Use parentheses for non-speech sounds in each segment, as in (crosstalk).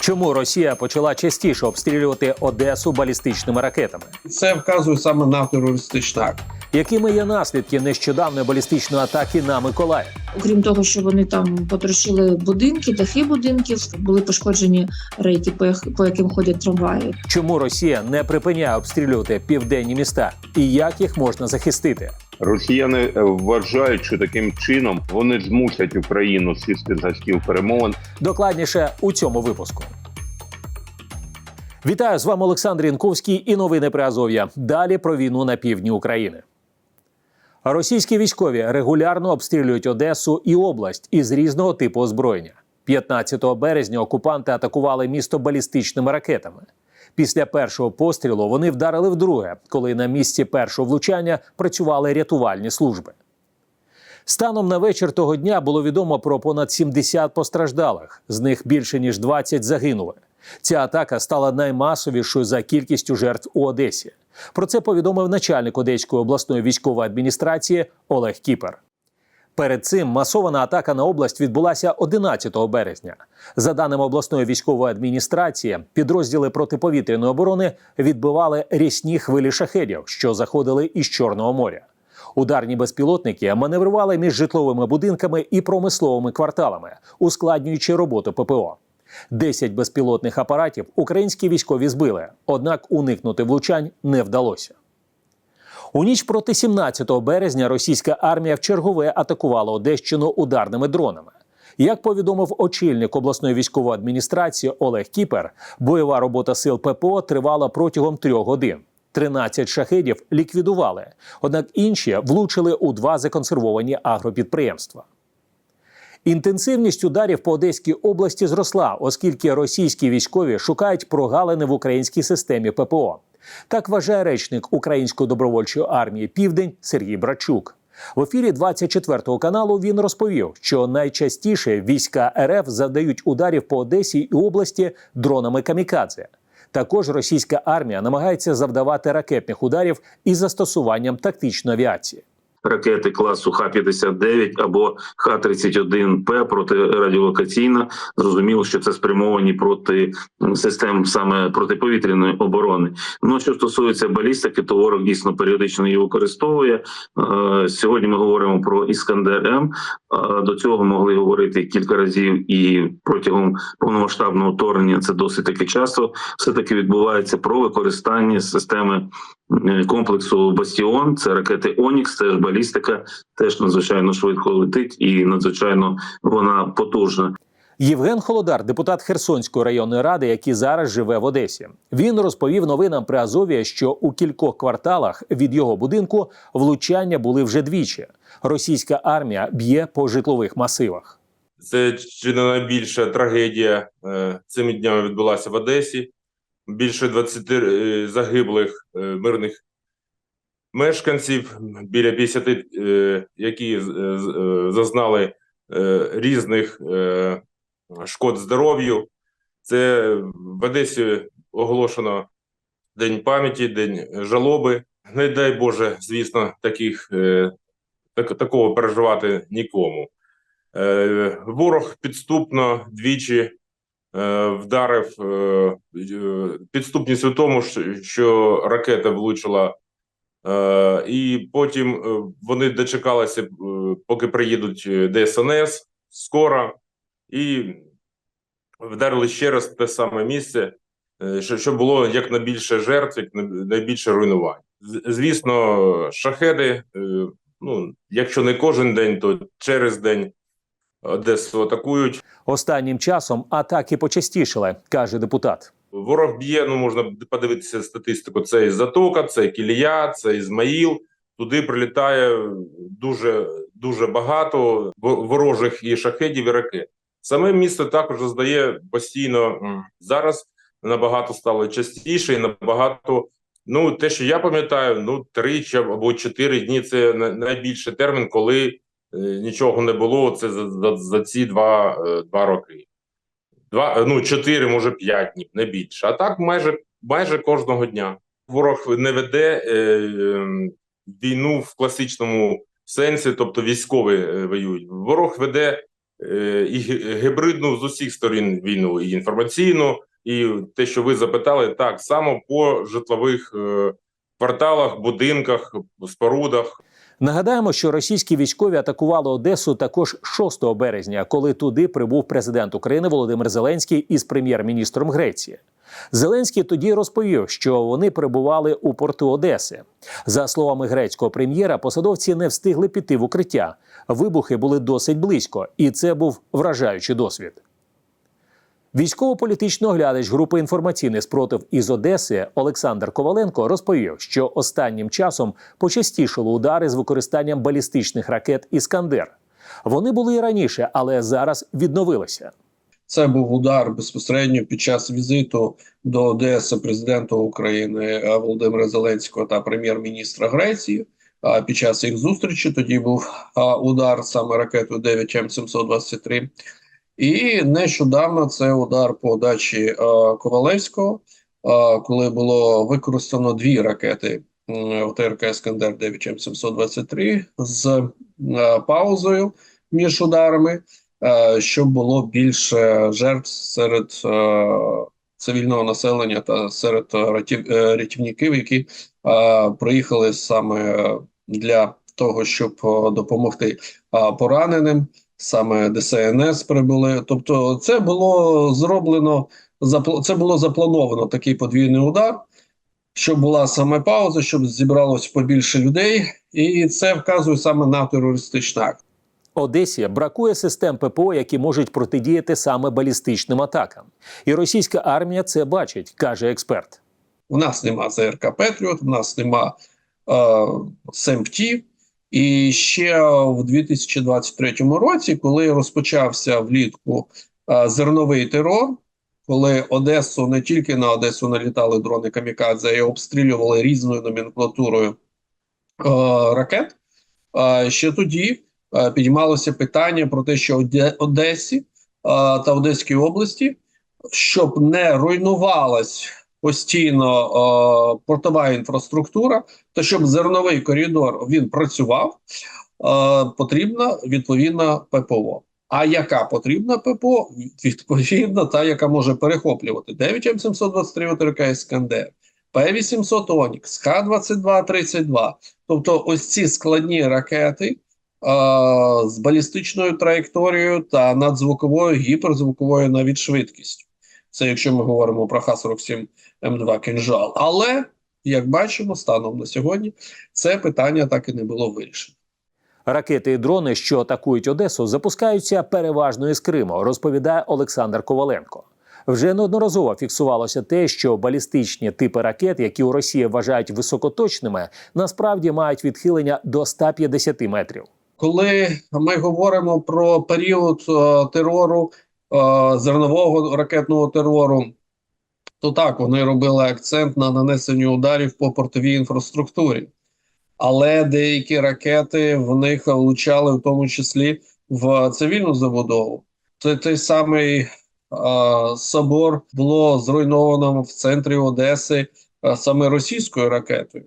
Чому Росія почала частіше обстрілювати Одесу балістичними ракетами? Це вказує саме на терористичний акт. Якими є наслідки нещодавної балістичної атаки на Миколаїв? Окрім того, що вони там потрощили будинки, дахи будинків, були пошкоджені рейки, по, як- по яким ходять трамваї. Чому Росія не припиняє обстрілювати південні міста? І як їх можна захистити? Росіяни е, вважають, що таким чином вони змусять Україну сісти за стіл перемовин Докладніше у цьому випуску. Вітаю з вами Олександр Янковський і новини при Азов'я. Далі про війну на півдні України. Російські військові регулярно обстрілюють Одесу і область із різного типу озброєння. 15 березня окупанти атакували місто балістичними ракетами. Після першого пострілу вони вдарили вдруге, коли на місці першого влучання працювали рятувальні служби. Станом на вечір того дня було відомо про понад 70 постраждалих, з них більше ніж 20 загинули. Ця атака стала наймасовішою за кількістю жертв у Одесі. Про це повідомив начальник Одеської обласної військової адміністрації Олег Кіпер. Перед цим масована атака на область відбулася 11 березня. За даними обласної військової адміністрації, підрозділи протиповітряної оборони відбивали рясні хвилі шахедів, що заходили із Чорного моря. Ударні безпілотники маневрували між житловими будинками і промисловими кварталами, ускладнюючи роботу ППО. Десять безпілотних апаратів українські військові збили, однак уникнути влучань не вдалося. У ніч проти 17 березня російська армія вчергове атакувала Одещину ударними дронами. Як повідомив очільник обласної військової адміністрації Олег Кіпер, бойова робота сил ППО тривала протягом трьох годин. 13 шахедів ліквідували, однак інші влучили у два законсервовані агропідприємства. Інтенсивність ударів по Одеській області зросла, оскільки російські військові шукають прогалини в українській системі ППО. Так вважає речник Української добровольчої армії Південь Сергій Брачук. В ефірі 24 каналу він розповів, що найчастіше війська РФ завдають ударів по Одесі і області дронами камікадзе. Також російська армія намагається завдавати ракетних ударів із застосуванням тактичної авіації. Ракети класу Х-59 або Х-31П протирадіолокаційна. Зрозуміло, що це спрямовані проти систем саме протиповітряної оборони. Ну що стосується балістики, то ворог дійсно періодично її використовує. Е, Сьогодні ми говоримо про Іскандер М. Е, До цього могли говорити кілька разів, і протягом повномасштабного вторгнення це досить таки часто. Все таки відбувається про використання системи комплексу Бастіон. Це ракети Онікс, теж балістика, теж надзвичайно швидко летить і надзвичайно вона потужна. Євген Холодар, депутат Херсонської районної ради, який зараз живе в Одесі. Він розповів новинам при Азові, що у кількох кварталах від його будинку влучання були вже двічі. Російська армія б'є по житлових масивах. Це чи не найбільша трагедія е, цими днями відбулася в Одесі. Більше 20 е, загиблих е, мирних мешканців, біля 50, е, які е, е, зазнали різних шкод здоров'ю. Це в Одесі оголошено День пам'яті, День жалоби. Не дай Боже, звісно, таких, так, такого переживати нікому. Ворог підступно двічі вдарив підступність у тому, що- ракета влучила, і потім е, вони дочекалися, е, поки приїдуть е, ДСНС скоро, і вдарили ще раз те саме місце, е, що- було як найбільше жертв, як най- найбільше руйнувань. Звісно, шахеди, е, ну якщо не кожен день, то через день Одесу атакують. Останнім часом атаки почастішили, каже депутат. Ворог б'є, ну можна подивитися статистику. Це із Затока, це Кілія, це Ізмаїл. Туди прилітає дуже дуже багато ворожих і шахедів, і ракет. Саме місто також заздає постійно зараз набагато стало частіше і набагато. Ну, те, що я пам'ятаю, ну три або чотири дні це на- найбільший термін, коли е, нічого не було. Це за, за, за ці два, е, два роки. Два, ну, чотири, може, п'ять днів, не більше. А так майже, майже кожного дня. Ворог не веде е, е, війну в класичному сенсі, тобто військові е, воюють. Ворог веде е, і гі- гібридну з усіх сторін війну, і інформаційну, і те, що ви запитали, так само по житлових е, кварталах, будинках, спорудах. Нагадаємо, що російські військові атакували Одесу також 6 березня, коли туди прибув президент України Володимир Зеленський із прем'єр-міністром Греції. Зеленський тоді розповів, що вони перебували у порту Одеси. За словами грецького прем'єра, посадовці не встигли піти в укриття. Вибухи були досить близько, і це був вражаючий досвід. Військово-політичний оглядач групи інформаційний спротив із Одеси Олександр Коваленко розповів, що останнім часом почастішали удари з використанням балістичних ракет Іскандер. Вони були і раніше, але зараз відновилися. Це був удар безпосередньо під час візиту до Одеси президента України е, Володимира Зеленського та прем'єр-міністра Греції. А під час їх зустрічі тоді був удар саме ракетою 9 М723. І нещодавно це удар по дачі е, Ковалевського, е, коли було використано дві ракети ОТРК Іскандер 9 М723 з е, паузою між ударами щоб було більше жертв серед цивільного населення та серед рятівників, які приїхали саме для того, щоб допомогти пораненим. Саме ДСНС прибули. Тобто, це було зроблено це було заплановано такий подвійний удар, щоб була саме пауза, щоб зібралось побільше людей, і це вказує саме на терористичний акт. Одесі бракує систем ППО, які можуть протидіяти саме балістичним атакам. І російська армія це бачить, каже експерт. У нас нема ЗРК Петріот, у нас нема е, СМТ. І ще в 2023 році, коли розпочався влітку зерновий терор, коли Одесу не тільки на Одесу налітали дрони Камікадзе, і обстрілювали різною номенклатурою е, ракет, е, ще тоді е, підіймалося питання про те, що Оде- Одесі е, та Одеській області, щоб не руйнувалась постійно е, портова інфраструктура, та щоб зерновий коридор він працював, е, потрібна відповідна ППО. А яка потрібна ППО? Відповідно, та, яка може перехоплювати 9 М723 ОТРК Іскандер, П-800 Онікс, Х-22-32. Тобто ось ці складні ракети е, з балістичною траєкторією та надзвуковою, гіперзвуковою навіть швидкістю. Це якщо ми говоримо про Х-47 М2 «Кинжал». Але, як бачимо, станом на сьогодні це питання так і не було вирішено. Ракети і дрони, що атакують Одесу, запускаються переважно із Криму, розповідає Олександр Коваленко. Вже неодноразово фіксувалося те, що балістичні типи ракет, які у Росії вважають високоточними, насправді мають відхилення до 150 метрів. Коли ми говоримо про період е, терору, е, зернового ракетного терору, то так, вони робили акцент на нанесенні ударів по портовій інфраструктурі. Але деякі ракети в них влучали в тому числі в цивільну забудову. Той, той самий е, собор було зруйновано в центрі Одеси е, саме російською ракетою.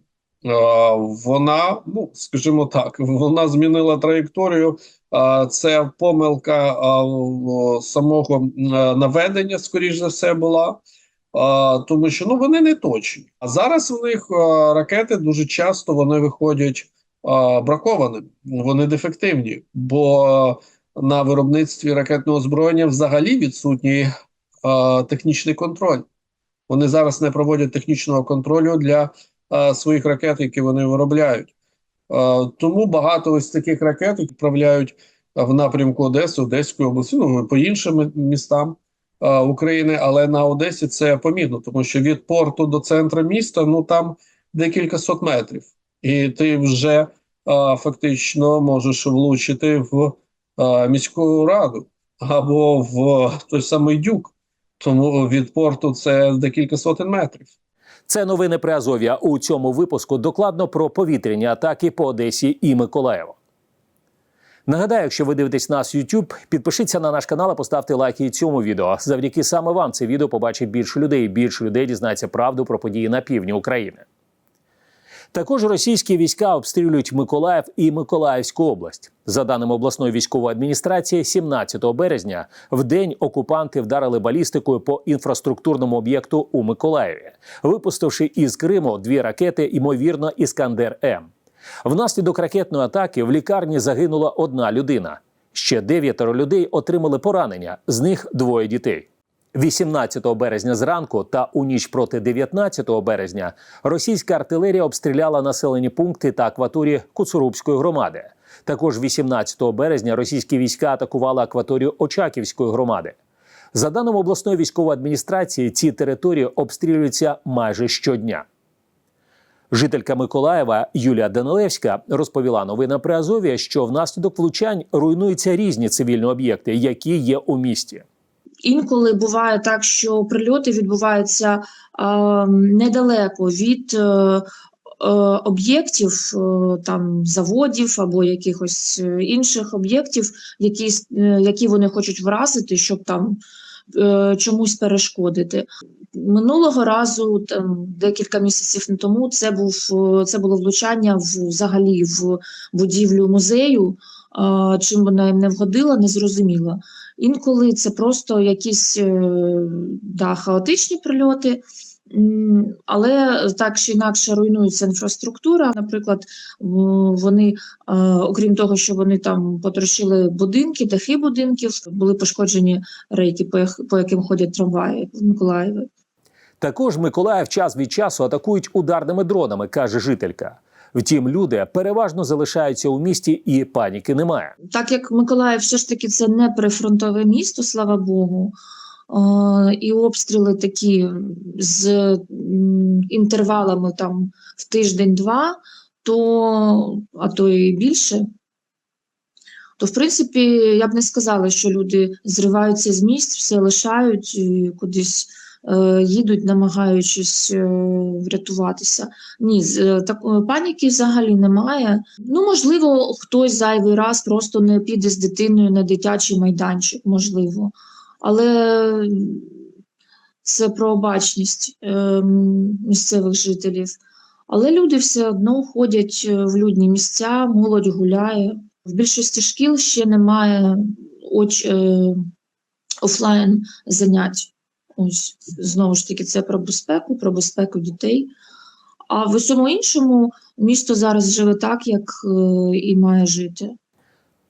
Вона, ну скажімо так, (laughs) вона змінила траєкторію. Це помилка самого наведення, скоріш за все, була. Тому що ну вони не точні. А зараз в них ракети дуже часто вони виходять бракованими, вони дефективні, бо на виробництві ракетного озброєння взагалі відсутній технічний контроль. Вони зараз не проводять технічного контролю для своїх ракет, які вони виробляють. Тому багато ось таких ракет відправляють в напрямку Одеси, Одеської області, ну по іншим містам України, але на Одесі це помітно, тому що від порту до центру міста ну там декілька сот метрів, і ти вже е, фактично можеш влучити в е, міську раду або в той самий дюк. Тому від порту це декілька сотень метрів. Це новини при Азов'я. У цьому випуску докладно про повітряні атаки по Одесі і Миколаєву. Нагадаю, якщо ви дивитесь нас YouTube, підпишіться на наш канал, і поставте лайки і цьому відео. Завдяки саме вам це відео побачить більше людей. Більше людей дізнається правду про події на півдні України. Також російські війська обстрілюють Миколаїв і Миколаївську область. За даними обласної військової адміністрації, 17 березня в день окупанти вдарили балістикою по інфраструктурному об'єкту у Миколаєві, випустивши із Криму дві ракети, ймовірно, Іскандер М. Внаслідок ракетної атаки в лікарні загинула одна людина. Ще дев'ятеро людей отримали поранення, з них двоє дітей. 18 березня зранку та у ніч проти 19 березня російська артилерія обстріляла населені пункти та акваторії Куцурубської громади. Також 18 березня російські війська атакували акваторію Очаківської громади. За даними обласної військової адміністрації, ці території обстрілюються майже щодня. Жителька Миколаєва Юлія Данилевська розповіла новина при Азові, що внаслідок влучань руйнуються різні цивільні об'єкти, які є у місті. Інколи буває так, що прильоти відбуваються е, недалеко від е, е, об'єктів, е, там заводів або якихось е, інших об'єктів, які, е, які вони хочуть вразити, щоб там чомусь перешкодити. Минулого разу, там декілька місяців тому, це був е, це було влучання в взагалі в будівлю музею. Чим вона їм не вгодила, не зрозуміла. Інколи це просто якісь е, да, хаотичні прильоти, але так чи інакше руйнується інфраструктура. Наприклад, вони, е, окрім того, що вони там потрощили будинки, дахи будинків, були пошкоджені рейки, по, яким ходять трамваї в Миколаєві. Також Миколаїв час від часу атакують ударними дронами, каже жителька. Втім, люди переважно залишаються у місті і паніки немає. Так як Миколаїв все ж таки це не прифронтове місто, слава Богу, і обстріли такі з інтервалами там в тиждень-два, то а то і більше. То, в принципі, я б не сказала, що люди зриваються з місць, все лишають і кудись е, їдуть, намагаючись е, врятуватися. Ні, з е, такої паніки взагалі немає. Ну, можливо, хтось зайвий раз просто не піде з дитиною на дитячий майданчик, можливо. Але це про обачність е, місцевих жителів. Але люди все одно ходять е, в людні місця, молодь гуляє. В більшості шкіл ще немає оч, е, офлайн занять. Ось знову ж таки, це про безпеку, про безпеку дітей. А в усьому іншому місто зараз живе так, як е, і має жити.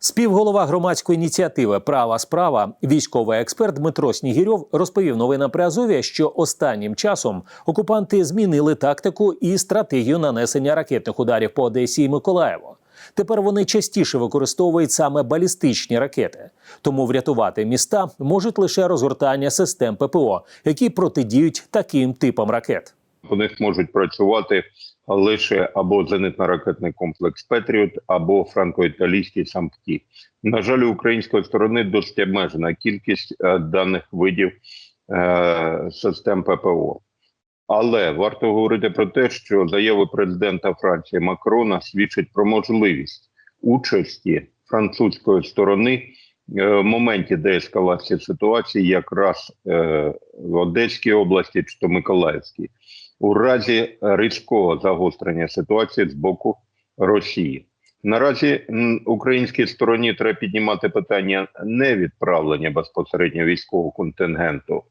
Співголова громадської ініціативи Права справа, військовий експерт Дмитро Снігірьов розповів новинам при Азові, що останнім часом окупанти змінили тактику і стратегію нанесення ракетних ударів по Одесі і Миколаєву. Тепер вони частіше використовують саме балістичні ракети. Тому врятувати міста можуть лише розгортання систем ППО, які протидіють таким типам ракет. По них можуть працювати лише або зенитно-ракетний комплекс Петріот, або франко-італійський сампті. На жаль, української сторони досить обмежена кількість е, даних видів е, систем ППО. Але варто говорити про те, що заяви президента Франції Макрона свідчать про можливість участі французької сторони е, в моменті деескалації ситуації, якраз в Одеській області чи то Миколаївській, у разі різкого загострення ситуації з боку Росії. Наразі українській стороні треба піднімати питання не відправлення безпосередньо військового контингенту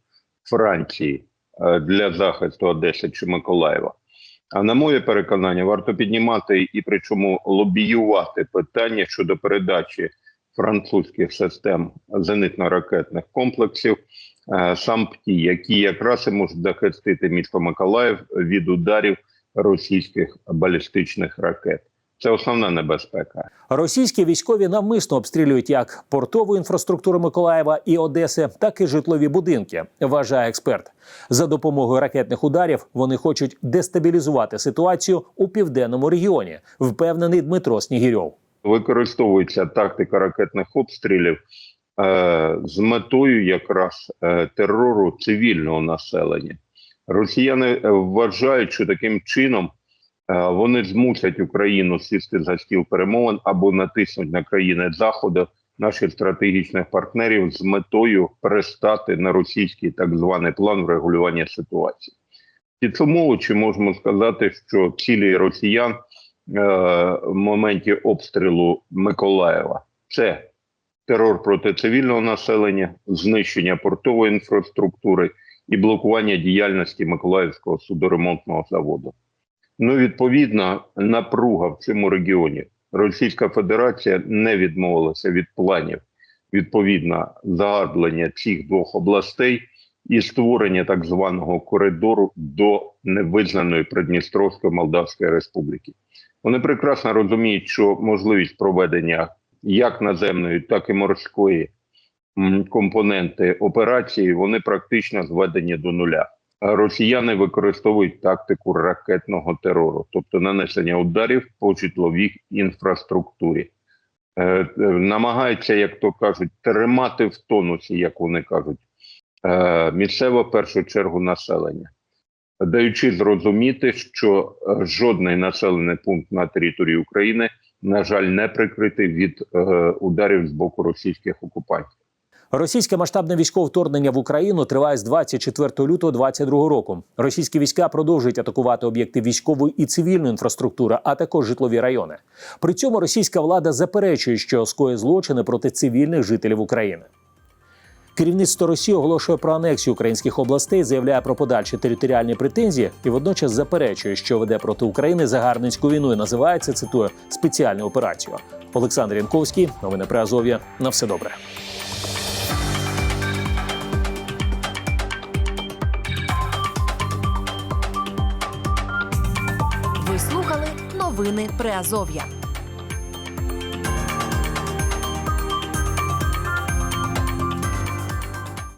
Франції е, для захисту Одеси чи Миколаєва. А на моє переконання, варто піднімати і причому лобіювати питання щодо передачі французьких систем зенитно-ракетних комплексів САМПТІ, які якраз і можуть захистити місто Миколаїв від ударів російських балістичних ракет. Це основна небезпека. Російські військові навмисно обстрілюють як портову інфраструктуру Миколаєва і Одеси, так і житлові будинки, вважає експерт. За допомогою ракетних ударів вони хочуть дестабілізувати ситуацію у південному регіоні, впевнений Дмитро Снігірьов. Використовується тактика ракетних обстрілів е, з метою якраз е, терору цивільного населення. Росіяни е, вважають, що таким чином е, вони змусять Україну сісти за стіл перемовин або натиснуть на країни Заходу наших стратегічних партнерів з метою перестати на російський так званий план врегулювання ситуації. Підсумовуючи, можемо сказати, що цілі росіян е, в моменті обстрілу Миколаєва це терор проти цивільного населення, знищення портової інфраструктури і блокування діяльності Миколаївського судоремонтного заводу. Ну, відповідно, напруга в цьому регіоні. Російська Федерація не відмовилася від планів відповідно загарблення цих двох областей і створення так званого коридору до невизнаної Придністровської Молдавської Республіки. Вони прекрасно розуміють, що можливість проведення як наземної, так і морської компоненти операції вони практично зведені до нуля. Росіяни використовують тактику ракетного терору, тобто нанесення ударів по житловій інфраструктурі. Е, е, намагаються, як то кажуть, тримати в тонусі, як вони кажуть, е, місцеве в першу чергу населення, даючи зрозуміти, що жодний населений пункт на території України, на жаль, не прикритий від е, ударів з боку російських окупантів. Російське масштабне військове вторгнення в Україну триває з 24 лютого 2022 року. Російські війська продовжують атакувати об'єкти військової і цивільної інфраструктури, а також житлові райони. При цьому російська влада заперечує, що скоє злочини проти цивільних жителів України. Керівництво Росії оголошує про анексію українських областей, заявляє про подальші територіальні претензії і водночас заперечує, що веде проти України загарбницьку війну і називається цитую спеціальну операцію. Олександр Янковський, новини при Азов'я. На все добре. Ви слухали новини Приазов'я.